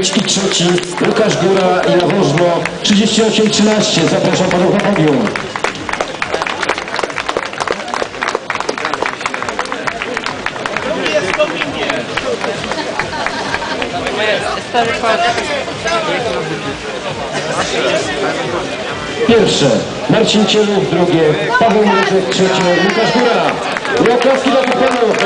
Waszkiewicz i trzeci Łukasz Góra i Jaworzno 38-13. Zapraszam panów na podium. Pierwsze Marcin Cielów, drugie Paweł Mroczek, trzecie Łukasz Góra. I oklaski dla panów,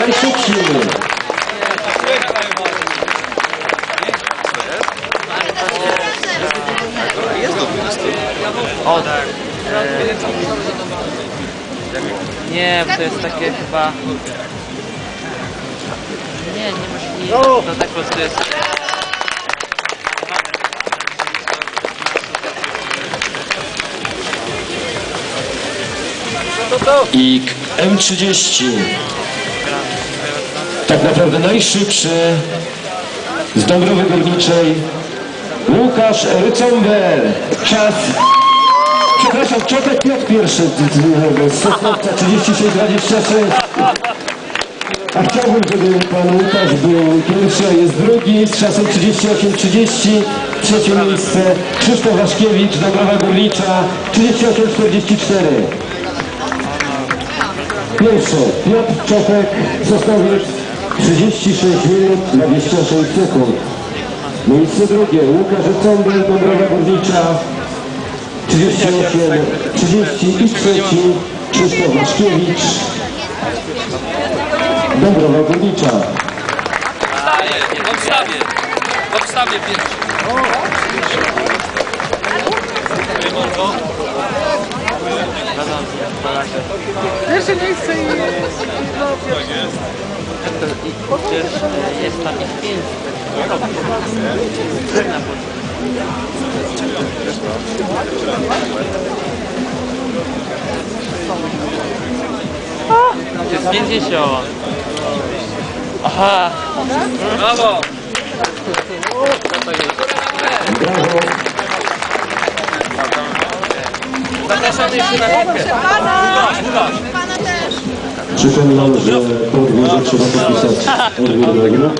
O tak. E, nie, bo to jest takie chyba... Nie, niemożliwe. To tak po prostu jest... I M30. Tak naprawdę najszybszy z Dąbrowy Górniczej Łukasz Rycomber. Czas. Przepraszam, Czotek Piotr pierwszy z- Sosnowca 36-26. A chciałbym, żeby pan Łukasz był pierwszy, a jest drugi z czasem 38-30. Trzecie miejsce Krzysztof Waszkiewicz, Dąbrowa Górnicza 38-44. Pierwsze, Piotr Czopek, Sosnowiec, 36 minut, 26 sekund. Miejsce drugie, Łukasz Cąbel, Dąbrowa Górnicza, 38, 30 i trzeci, Krzysztof Waszkiewicz, Dąbrowa Górnicza. W obstawie. W obstawie pierwszy. Pierwsze miejsce i I przecież e, jest tam pięć. To jest 50. Aha. Brawo. Brawo. Zapraszamy jeszcze na pana też. Przypominam, że podwórze trzeba podpisać odwórnego.